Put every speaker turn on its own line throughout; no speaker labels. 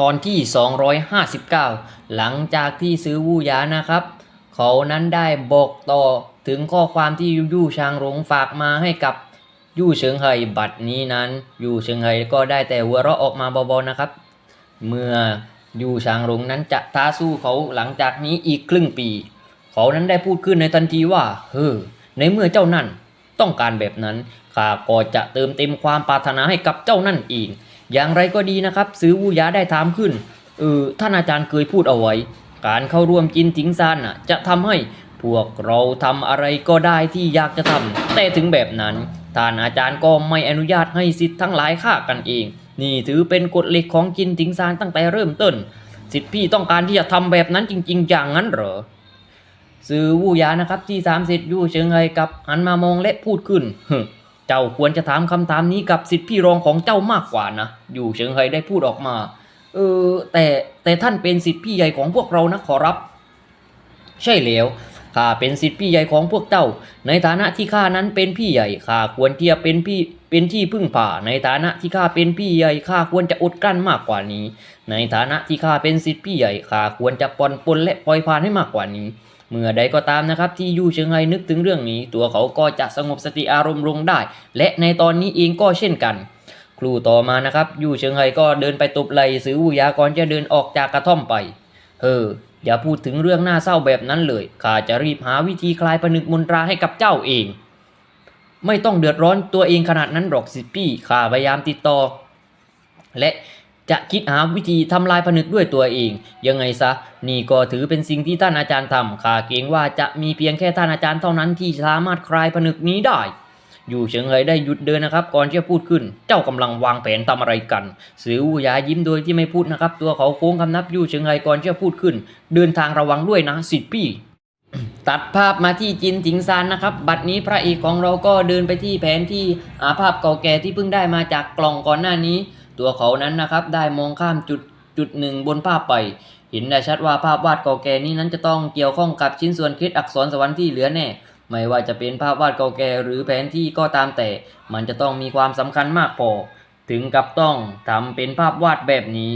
ตอนที่ 259 หลังจากที่ซื้อวูหยานะครับ เขานั้นได้บอกต่อถึงข้อความที่ยู่ชางหลงฝากมาให้กับยู่เฉิงเฮยบัตรนี้นั้น ยู่เฉิงเฮยก็ได้แต่หัวเราะออกมาเบาๆนะครับ เมื่อยู่ชางหลงนั้นจะท้าสู้เขาหลังจากนี้อีกครึ่งปี เขานั้นได้พูดขึ้นในทันทีว่า เฮ้อในเมื่อเจ้านั่นต้องการแบบนั้นข้าก็จะเติมเต็มความปรารถนาให้กับเจ้านั่นเอง อย่างไรก็ดีนะครับ ซื้อวูยาได้ถามขึ้นเออท่านอาจารย์เคยพูดเอาไว้ การเข้าร่วมจินถิงซานน่ะจะทำให้พวกเราทำอะไรก็ได้ที่อยากจะทำแต่ถึงแบบนั้นท่านอาจารย์ก็ไม่อนุญาตให้สิทธิ์ทั้งหลายฆ่ากันเอง นี่ถือเป็นกฎเหล็กของจินถิงซานตั้งแต่เริ่มต้น สิทธิ์พี่ต้องการที่จะทำแบบนั้นจริง ๆ อย่างนั้นเหรอซื้อวูยานะครับที่สามสิทธิ์ยู่เชิงเฮกับหันมามองและพูดขึ้นฮึ เจ้าควรจะถามคำถามนี้กับสิทธิพี่รองของเจ้ามากกว่านะ อยู่เชิงเฮได้พูดออกมา เออ แต่แต่ท่านเป็นสิทธิพี่ใหญ่ของพวกเรานะขอรับ ใช่แล้วข้าเป็นสิทธิพี่ใหญ่ของพวกเจ้า ในฐานะที่ข้านั้นเป็นพี่ใหญ่ข้าควรที่จะเป็นพี่เป็นที่พึ่งพาในฐานะที่ข้าเป็นพี่ใหญ่ข้าควรจะอดกลั้นมากกว่านี้ ในฐานะที่ข้าเป็นสิทธิพี่ใหญ่ข้าควรจะปลอนปลนและปล่อยผ่านให้มากกว่านี้ เมื่อใดก็ตามนะครับที่ยู่เชิงไฮนึกถึงเรื่องนี้ ตัวเขาก็จะสงบสติอารมณ์ลงได้ และในตอนนี้เองก็เช่นกันครูต่อมานะครับยู่เชิงไฮก็เดินไปตบไหล่ซื้อวูยาก่อนจะเดินออกจากกระท่อมไปเอออย่าพูดถึงเรื่องน่าเศร้าแบบนั้นเลยข้าจะรีบหาวิธีคลายผนึกมนตราให้กับเจ้าเอง ไม่ต้องเดือดร้อนตัวเองขนาดนั้นหรอกสิพี่ข้าพยายามติดต่อ และ จะคิดหาวิธีทำลายผนึกด้วยตัวเอง ยังไงซะ นี่ก็ถือเป็นสิ่งที่ท่านอาจารย์ทำข้าเกรงว่าจะมีเพียงแค่ท่านอาจารย์เท่านั้นที่สามารถคลายผนึกนี้ได้ อยู่เฉิงเฮยได้หยุดเดินนะครับ ก่อนที่จะพูดขึ้น เจ้ากำลังวางแผนทำอะไรกันสือวูหยายิ้มโดยที่ไม่พูดนะครับ ตัวเขาโค้งคำนับอยู่เฉิงเฮยก่อนที่จะพูดขึ้น เดินทางระวังด้วยนะสิทธิ์พี่ตัดภาพมาที่จินถิงซานนะครับ บัดนี้พระเอกของเราก็เดินไปที่แผนที่อาภาพเก่าแก่ที่เพิ่งได้มาจากกล่องก่อนหน้านี้ ตัวเขานั้นนะครับได้มองข้ามจุดจุดหนึ่งบนภาพไป เห็นได้ชัดว่าภาพวาดเก่าแก่นี้นั้นจะต้องเกี่ยวข้องกับชิ้นส่วนคริสต์อักษรสวรรค์ที่เหลือแน่ ไม่ว่าจะเป็นภาพวาดเก่าแก่หรือแผนที่ก็ตามแต่ มันจะต้องมีความสำคัญมากพอ ถึงกับต้องทำเป็นภาพวาดแบบนี้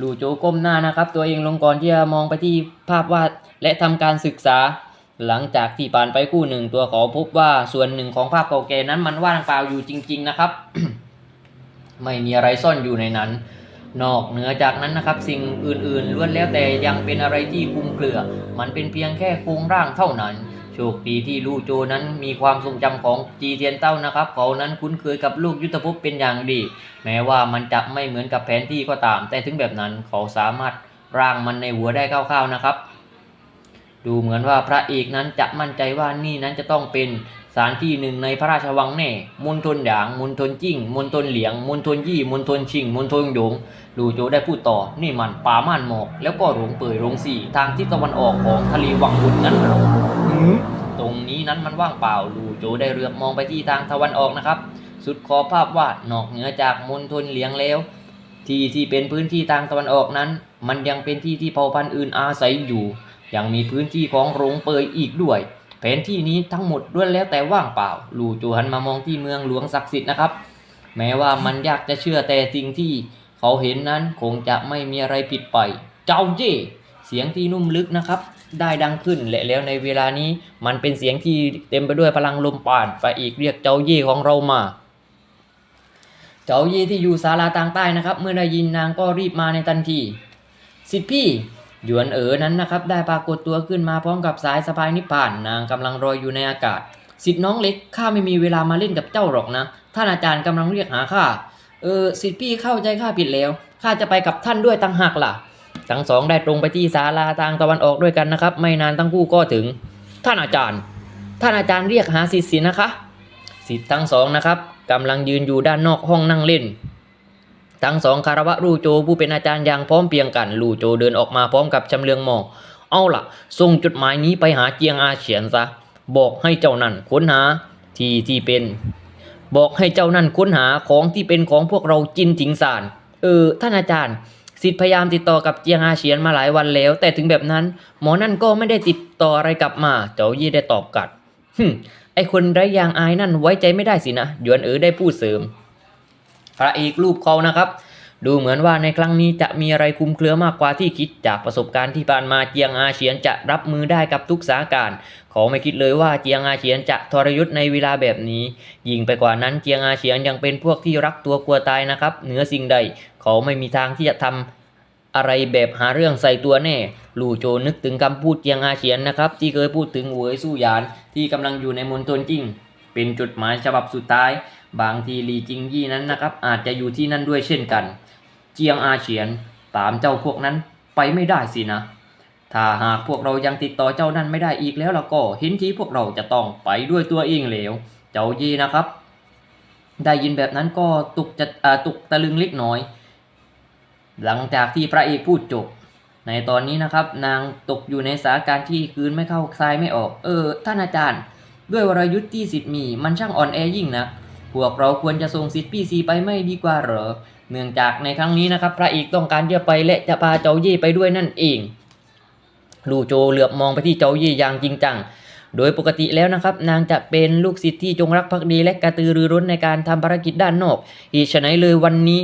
ลูโจก้มหน้านะครับ ตัวเองลงก่อนที่จะมองไปที่ภาพวาดและทำการศึกษา หลังจากที่ผ่านไปคู่หนึ่งตัวเขาพบว่าส่วนหนึ่งของภาพเก่าแก่นั้นมันว่างเปล่าอยู่จริง ๆ นะครับ ไม่มีอะไรซ่อนอยู่ในนั้น นอกเหนือจากนั้นนะครับ สิ่งอื่นๆล้วนแล้วแต่ยังเป็นอะไรที่คลุมเครือ มันเป็นเพียงแค่โครงร่างเท่านั้นโชคดีที่ลู่โจนั้นมีความทรงจำของจีเทียนเต้านะครับ เขานั้นคุ้นเคยกับลูกยุทธภพเป็นอย่างดี แม้ว่ามันจะไม่เหมือนกับแผนที่ก็ตาม แต่ถึงแบบนั้นเขาสามารถร่างมันในหัวได้คร่าวๆนะครับ ดูเหมือนว่าพระเอกนั้นจะมั่นใจว่านี่นั้นจะต้องเป็น ถานที่หนึ่งในพระราชวังแน่มณฑลหยางมณฑลจิ้งมณฑลเหลียงมณฑลยี่มณฑลชิงมณฑลหยงดูโจได้พูดต่อ นี่มันป่าม่านหมอก แล้วก็หลงเปื่อยหลงสี่ทางทิศตะวันออกของทะเลวังบุญนั้นเหรอหือตรงนี้นั้นมันว่างเปล่าดูโจได้เรือบมองไปที่ทางตะวันออกนะครับ สุดขอบภาพวาดนอกเหนือจากมณฑลเหลียงแล้ว ที่ที่เป็นพื้นที่ทางตะวันออกนั้น มันยังเป็นที่ที่เผ่าพันธุ์อื่นอาศัยอยู่ ยังมีพื้นที่ของโรงเปยอีกด้วย แผนที่นี้ทั้งหมดล้วนแล้วแต่ว่างเปล่า ลู่จูหันมามองที่เมืองหลวงศักดิ์สิทธิ์นะครับ แม้ว่ามันยากจะเชื่อแต่สิ่งที่เขาเห็นนั้นคงจะไม่มีอะไรผิดไป เจ้าเย่เสียงที่นุ่มลึกนะครับ ได้ดังขึ้นและแล้วในเวลานี้มันเป็นเสียงที่เต็มไปด้วยพลังลมปราณไปอีกเรียกเจ้าเย่ของเรามาเจ้าเย่ที่อยู่ศาลาต่างใต้นะครับ เมื่อได้ยินนางก็รีบมาในทันทีสิทธิพี่ หยวนเอ๋อนั้นนะครับได้ปรากฏตัวขึ้นมาพร้อมกับสายสะพายนิพพานนางกำลังรอยอยู่ในอากาศสิทธิน้องเล็กข้าไม่มีเวลามาเล่นกับเจ้าหรอกนะ ท่านอาจารย์กำลังเรียกหาข้าเออสิทธิพี่เข้าใจข้าผิดแล้วข้าจะไปกับท่านด้วยตั้งหากล่ะ ทั้งสองได้ตรงไปที่ศาลาทางตะวันออกด้วยกันนะครับ ไม่นานทั้งคู่ก็ถึง ท่านอาจารย์ ท่านอาจารย์เรียกหาสิทธิ์สินะคะ สิทธิ์ทั้งสองนะครับกำลังยืนอยู่ด้านนอกห้องนั่งเล่น ทั้งสองคารวะลู่โจผู้เป็นอาจารย์อย่างพร้อมเพียงกันลู่โจเดินออกมาพร้อมกับชำเลืองมอง เอาล่ะส่งจดหมายนี้ไปหาเจียงอาเฉียนซะ บอกให้เจ้านั่นค้นหาที่ที่เป็น บอกให้เจ้านั่นค้นหาของที่เป็นของพวกเราจินถิงสารเออ ท่านอาจารย์สิทธิ์พยายามติดต่อกับเจียงอาเฉียนมาหลายวันแล้ว แต่ถึงแบบนั้น หมอนั่นก็ไม่ได้ติดต่ออะไรกลับมา เจ้ายี่ได้ตอบกลัดฮึไอคนไร้ยางอายนั่นไว้ใจไม่ได้สินะหยวนเอ๋อได้พูดเสริม พระเอกรูปเขานะครับ ดูเหมือนว่าในครั้งนี้จะมีอะไรคุมเครือมากกว่าที่คิดจากประสบการณ์ที่ผ่านมาเจียงอาเฉียนจะรับมือได้กับทุกสถานการณ์เขาไม่คิดเลยว่าเจียงอาเฉียนจะทรยศในเวลาแบบนี้ ยิ่งไปกว่านั้นเจียงอาเฉียนยังเป็นพวกที่รักตัวกลัวตายนะครับ เหนือสิ่งใด เขาไม่มีทางที่จะทำอะไรแบบหาเรื่องใส่ตัวแน่ ลู่โจนึกถึงคำพูดเจียงอาเฉียนนะครับ ที่เคยพูดถึงเหวยสู้หยานที่กำลังอยู่ในมณฑลจิ้ง เป็นจุดหมายฉบับสุดท้าย บางทีลีจิงยี่นั้นนะครับ อาจจะอยู่ที่นั่นด้วยเช่นกัน เจียงอาเฉียนตามเจ้าพวกนั้นไปไม่ได้สินะ ถ้าหากพวกเรายังติดต่อเจ้านั่นไม่ได้อีกแล้วล่ะก็เห็นทีพวกเราจะต้องไปด้วยตัวเองแล้วเจ้ายี่นะครับ ได้ยินแบบนั้นก็ตุกจะตุกตะลึงเล็กน้อย หลังจากที่พระเอกพูดจบในตอนนี้นะครับ นางตกอยู่ในสถานการณ์ที่คืนไม่เข้าคลายไม่ออก เออ ท่านอาจารย์ ด้วยวรยุทธ์ที่สิทธิ์มีมันช่างอ่อนแอยิ่งนะพวกเราควรจะส่งสิทธิ์พี่ซีไปไม่ดีกว่าเหรอ เนื่องจากในครั้งนี้นะครับ พระเอกต้องการจะไปและจะพาเจ้าเย่ไปด้วยนั่นเอง ลู่โจเหลือบมองไปที่เจ้าเย่อย่างจริงจัง โดยปกติแล้วนะครับ นางจะเป็นลูกศิษย์ที่จงรักภักดีและกระตือรือร้นในการทำภารกิจด้านนอกเหตุไฉนเลยวันนี้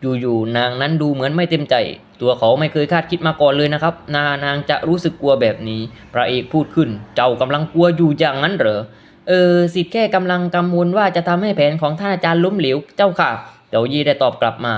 อยู่ๆนางนั้นดูเหมือนไม่เต็มใจ ตัวเขาไม่เคยคาดคิดมาก่อนเลยนะครับ นานางจะรู้สึกกลัวแบบนี้ พระเอกพูดขึ้น เจ้ากำลังกลัวอยู่อย่างนั้นเหรอ เออสิทธิ์แค่กำลังกังวลว่าจะทำให้แผนของท่านอาจารย์ล้มเหลว เจ้าค่ะ เจ้ายี่ได้ตอบกลับมา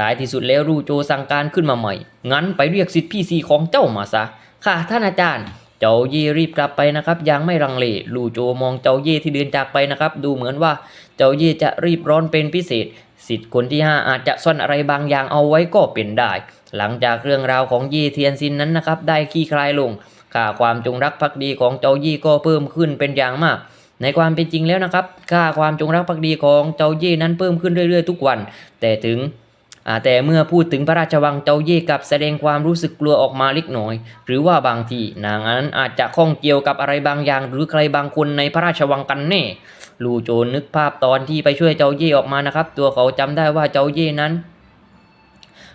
ตายที่สุดแล้วรูโจสั่งการขึ้นมาใหม่ งั้นไปเรียกสิทธิ์พี่ซีของเจ้ามาซะ ค่ะท่านอาจารย์เจ้าเย่รีบกลับไปนะครับยังไม่รังเลลูโจมองเจ้าเย่ที่เดินจากไปนะครับ ดูเหมือนว่าเจ้าเย่จะรีบร้อนเป็นพิเศษ สิทธิ์คนที่ห้าอาจจะซ่อนอะไรบางอย่างเอาไว้ก็เป็นได้ หลังจากเรื่องราวของเย่เทียนซินนั้นนะครับ ได้คลี่คลายลงค่าความจงรักภักดีของเจ้าเย่ก็เพิ่มขึ้นเป็นอย่างมาก ในความเป็นจริงแล้วนะครับค่าความจงรักภักดีของเจ้าเย่นั้นเพิ่มขึ้นเรื่อยๆ ทุกวัน แต่ถึงแต่เมื่อพูดถึงพระราชวังเจ้าเย่กับแสดงความรู้สึกกลัวออกมาเล็กน้อย หรือว่าบางทีนางนั้นอาจจะข้องเกี่ยวกับอะไรบางอย่าง หรือใครบางคนในพระราชวังกันแน่ ลูโจนนึกภาพตอนที่ไปช่วยเจ้าเย่ออกมานะครับ ตัวเขาจำได้ว่าเจ้าเย่นั้น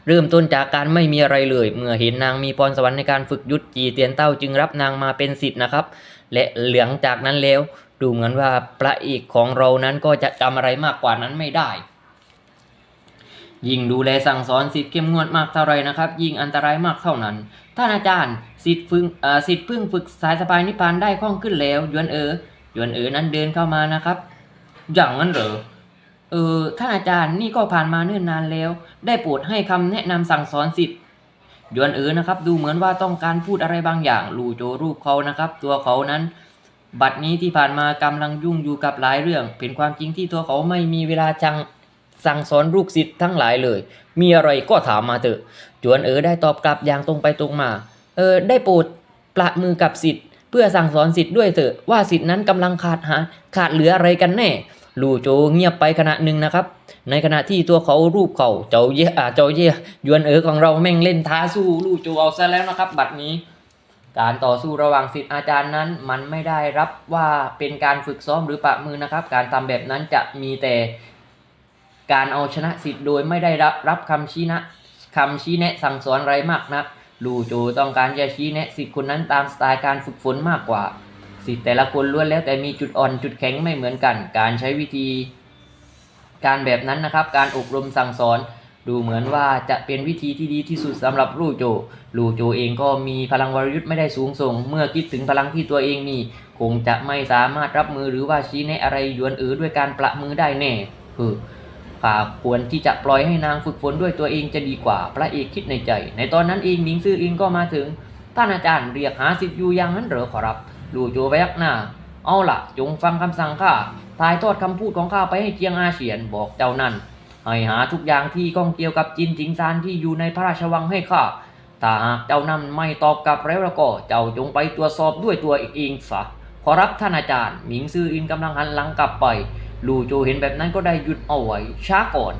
เริ่มต้นจากการไม่มีอะไรเลย เมื่อเห็นนางมีพรสวรรค์ในการฝึกยุทธจีเตียนเต้าจึงรับนางมาเป็นศิษย์นะครับ และเหลังจากนั้นแล้ว ดูเหมือนว่าพระเอกของเรานั้นก็จะจำอะไรมากกว่านั้นไม่ได้ยิ่งดูแลสั่งสอนสิทธิ์เข้มงวดมากเท่าไรนะครับ ยิ่งอันตรายมากเท่านั้น ท่านอาจารย์สิทธิ์พึ่งเอ่อสิทธิ์พิ่งฝึกสายสะพายนิพพานได้คล่องขึ้นแล้วยวนเอ๋อ ยวนเอ๋อนั้นเดินเข้ามานะครับ อย่างนั้นเหรอ เออท่านอาจารย์นี่ก็ผ่านมาเนิ่นนานแล้ว ได้โปรดให้คำแนะนำสั่งสอนสิทธิ์ยวนเอ๋อนะครับ ดูเหมือนว่าต้องการพูดอะไรบางอย่างลู่โจรูปเขานะครับ ตัวเขานั้น บัดนี้ที่ผ่านมากำลังยุ่งอยู่กับหลายเรื่อง เป็นความจริงที่ตัวเขาไม่มีเวลาจังสั่งสอนลูกศิษย์ทั้งหลายเลย มีอะไรก็ถามมาเถอะ จวนเอ๋อได้ตอบกลับอย่างตรงไปตรงมา เออได้โปรดประมือกับศิษย์ เพื่อสั่งสอนศิษย์ด้วยเถอะว่าศิษย์นั้นกำลังขาดหาขาดเหลืออะไรกันแน่ลู่โจเงียบไปขณะหนึ่งนะครับ ในขณะที่ตัวเขารูปเขาเจ้าเย่อาเจ้าเย่ยวนเอ๋อของเราแม่งเล่นท้าสู้ลู่โจเอาซะแล้วนะครับ บัดนี้ การต่อสู้ระหว่างศิษย์อาจารย์นั้น มันไม่ได้รับว่าเป็นการฝึกซ้อมหรือปะมือนะครับ การทำแบบนั้นจะมีแต่การเอาชนะสิทธิ์โดยไม่ได้รับรับคำชี้นะคำชี้แนะสั่งสอนอะไรมากนะ ลูโจต้องการจะชี้แนะสิทธิ์คนนั้นตามสไตล์การฝึกฝนมากกว่า สิทธิ์แต่ละคนล้วนแล้วแต่มีจุดอ่อนจุดแข็งไม่เหมือนกัน การใช้วิธี การแบบนั้นนะครับ การอบรมสั่งสอน ดูเหมือนว่าจะเป็นวิธีที่ดีที่สุดสำหรับลูโจ ลูโจเองก็มีพลังวรยุทธ์ไม่ได้สูงส่ง เมื่อคิดถึงพลังที่ตัวเองมี คงจะไม่สามารถรับมือหรือว่าชี้แนะอะไรยวนเอ๋อด้วยการประมือได้แน่เออ ข้าควรที่จะปล่อยให้นางฝึกฝนด้วยตัวเองจะดีกว่า พระเอกคิดในใจ ในตอนนั้นเองหมิงซื่ออิงก็มาถึง ท่านอาจารย์เรียกหาสิทธิ์อยู่อย่างนั้นเหรอขอรับ ลู่โจพยักหน้า เอาล่ะจงฟังคำสั่งข้าถ่ายทอดคำพูดของข้าไปให้เจียงอาเฉียนบอกเจ้านั่น ให้หาทุกอย่างที่ข้องเกี่ยวกับจินจิงซานที่อยู่ในพระราชวังให้ข้า ถ้าหากเจ้านั้นไม่ตอบกลับแล้วแล้วก็ เจ้าจงไปตรวจสอบด้วยตัวเองซะ ขอรับท่านอาจารย์ หมิงซื่ออินกำลังหันหลังกลับไป ลู่โจเห็นแบบนั้นก็ได้หยุดเอาไว้ช้าก่อน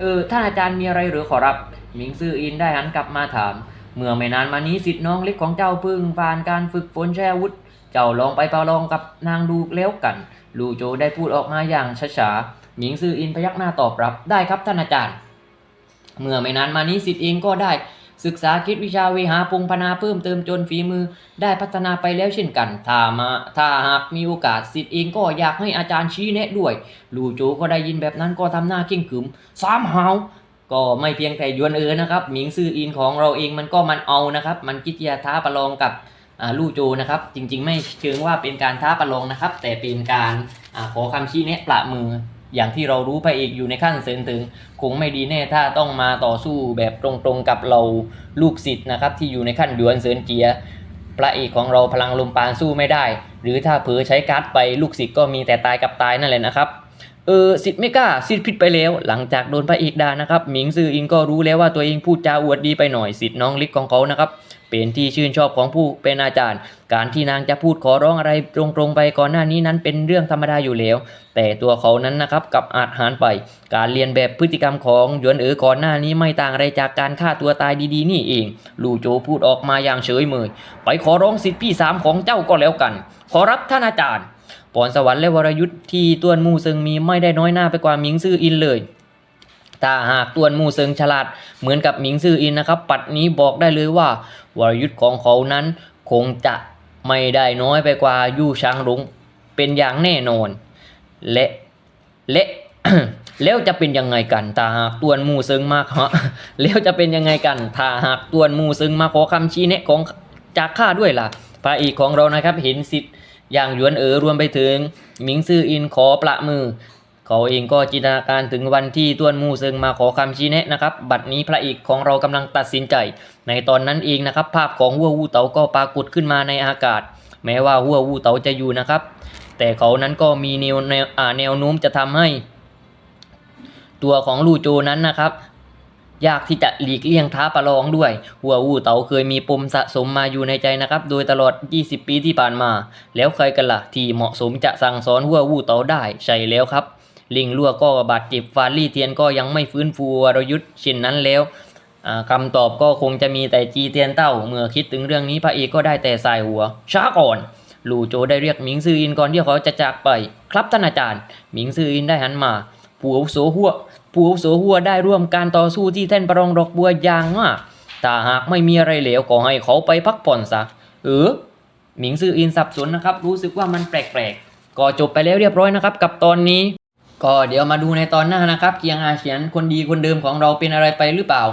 เออท่านอาจารย์มีอะไรหรือขอรับหมิงซื่ออินได้หันกลับมาถาม เมื่อไม่นานมานี้สิทธิ์น้องเล็กของเจ้าพึ่งผ่านการฝึกฝนแช่วุธเจ้าลองไปประลองกับนางดูแล้วกัน ลู่โจได้พูดออกมาอย่างช้าๆหมิงซื่ออินพยักหน้าตอบรับได้ครับท่านอาจารย์ เมื่อไม่นานมานี้สิทธิ์เองก็ได้ ศึกษาคิดวิชาเวหาปงพนาเพิ่มเติมจนฝีมือได้พัฒนาไปแล้วเช่นกัน ถ้ามาถ้าหากมีโอกาสสิทธิ์เองก็อยากให้อาจารย์ชี้แนะด้วย ลู่โจก็ได้ยินแบบนั้นก็ทำหน้าเข่งขึมสามหาวก็ไม่เพียงแต่ยวนเออนะครับ หมิงซืออินของเราเองมันก็มันเอานะครับ มันคิดจะท้าประลองกับลู่โจนะครับ จริงๆ ไม่เชิงว่าเป็นการท้าประลองนะครับ แต่เป็นการอขอคำชี้แนะประมือ อย่างที่เรารู้พระเอกอยู่ในขั้นเสริญถึง คงไม่ดีแน่ถ้าต้องมาต่อสู้แบบตรงๆกับเราลูกศิษย์นะครับ ที่อยู่ในขั้นหยวนเสริญเจียพระเอกของเราพลังลมปานสู้ไม่ได้ หรือถ้าเผลอใช้การ์ดไปลูกศิษย์ก็มีแต่ตายกับตายนั่นแหละนะครับเออสิทธิ์ไม่กล้าสิทธิ์ผิดไปแล้ว หลังจากโดนพระเอกด่านะครับหมิงซืออินก็รู้แล้วว่าตัวเองพูดจาอวดดีไปหน่อยสิทธิ์น้องลิกของเขานะครับ เป็นที่ชื่นชอบของผู้เป็นอาจารย์ การที่นางจะพูดขอร้องอะไรตรงๆไปก่อนหน้านี้นั้นเป็นเรื่องธรรมดาอยู่แล้ว แต่ตัวเขานั้นนะครับกับอาจหารไป การเรียนแบบพฤติกรรมของหยวนเอ๋อก่อนหน้านี้ไม่ต่างอะไรจากการฆ่าตัวตายดีๆ นี่เอง ลู่โจพูดออกมาอย่างเฉยเมยไปขอร้องสิทธิพี่สามของเจ้าก็แล้วกัน ขอรับท่านอาจารย์พรสวรรค์และวรยุทธ์ที่ต้วนมูเซิงมีไม่ได้น้อยหน้าไปกว่ามิงซื่ออินเลย ถ้าหากตวนมูเซิงฉลาดเหมือนกับหมิงซื่ออินนะครับ ปัดนี้บอกได้เลยว่าวรยุทธ์ของเขานั้นคงจะไม่ได้น้อยไปกว่ายู่ช้างหลงเป็นอย่างแน่นอน และและแล้วจะเป็นยังไงกันถ้าหากตวนหมูซึงมากฮะแล้วจะเป็นยังไงกันถ้าหากตวนหมูซึงมาขอคำชี้แนะของจากข้าด้วยล่ะพระเอกของเรานะครับเห็นสิทธิ์อย่างหยวนเอ๋อรวมไปถึงหมิงซื่ออินขอประมือ เขาเองก็จินตนาการถึงวันที่ต้วนมูซึงมาขอคำชี้แนะนะครับ บัดนี้พระเอกของเรากำลังตัดสินใจ ในตอนนั้นเองนะครับ ภาพของหัววูเต๋าก็ปรากฏขึ้นมาในอากาศ แม้ว่าหัววูเต๋าจะอยู่นะครับ แต่เขานั้นก็มีแนวแนวแนวโน้มจะทำให้ ตัวของลู่โจนั้นนะครับยากที่จะหลีกเลี่ยงท้าประลองด้วย หัววูเต๋าเคยมีปมสะสมมาอยู่ในใจนะครับ โดยตลอด 20 ปีที่ผ่านมา แล้วใครกันล่ะที่เหมาะสมจะสั่งสอนหัววูเต๋าได้ใช่แล้วครับ ลิงลั่วก็บาดเจ็บฟาลี่เทียนก็ยังไม่ฟื้นฟูวรยุทธ์เช่นนั้นแล้วอ่าคำตอบก็คงจะมีแต่จีเทียนเต้า เมื่อคิดถึงเรื่องนี้พระเอกก็ได้แต่สายหัว ช้าก่อนลู่โจได้เรียกหมิงซืออินก่อนที่เขาจะจากไป ครับท่านอาจารย์หมิงซืออินได้หันมาผู้อาวุโสหัวผู้อาวุโสหัวได้ร่วมการต่อสู้ที่แท่นประรองดอกบัวอย่างมากถ้าหากไม่มีอะไรเหลวก็ให้เขาไปพักผ่อนซะเออหมิงซืออินสับสนนะครับ รู้สึกว่ามันแปลกๆก็จบไปแล้วเรียบร้อยนะครับ กับตอนนี้ ก็เดี๋ยวมาดูในตอนหน้านะครับเกียงอาเฉียนคนดีคนเดิมของเราเป็นอะไรไปหรือเปล่า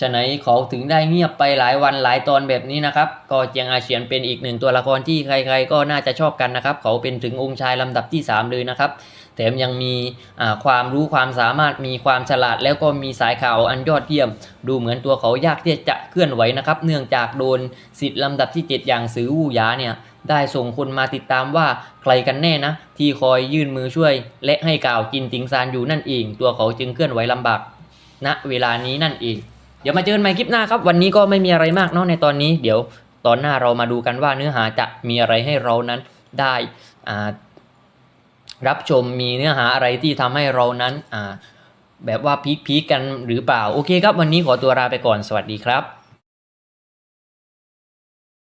ฉะไหนเขาถึงได้เงียบไปหลายวันหลายตอนแบบนี้นะครับก็เจียงอาเฉียนเป็นอีกหนึ่งตัวละครที่ใคร ๆ ก็น่าจะชอบกันนะครับ เขาเป็นถึงองค์ชายลำดับที่ 3 เลยนะครับแถมยังมีความรู้ความสามารถมีความฉลาด แล้วก็มีสายข่าวอันยอดเยี่ยม ดูเหมือนตัวเขายากที่จะเคลื่อนไหวนะครับ เนื่องจากโดนสิทธิ์ลำดับที่ 7 อย่างสือวู่ยาเนี่ย ได้ส่งคนมาติดตามว่าใครกันแน่นะ ที่คอยยื่นมือช่วย และให้กล่าวจินติงซานอยู่นั่นเอง ตัวเขาจึงเคลื่อนไหวลำบากณเวลานี้นั่นเอง เดี๋ยวมาเจอกันใหม่คลิปหน้าครับ วันนี้ก็ไม่มีอะไรมากเนาะในตอนนี้ เดี๋ยวตอนหน้าเรามาดูกันว่าเนื้อหาจะมีอะไรให้เรานั้นได้อ่ารับชมมีเนื้อหาอะไรที่ทำให้เรานั้นอ่าแบบว่าพีคๆกันหรือเปล่า โอเคครับ วันนี้ขอตัวลาไปก่อนสวัสดีครับ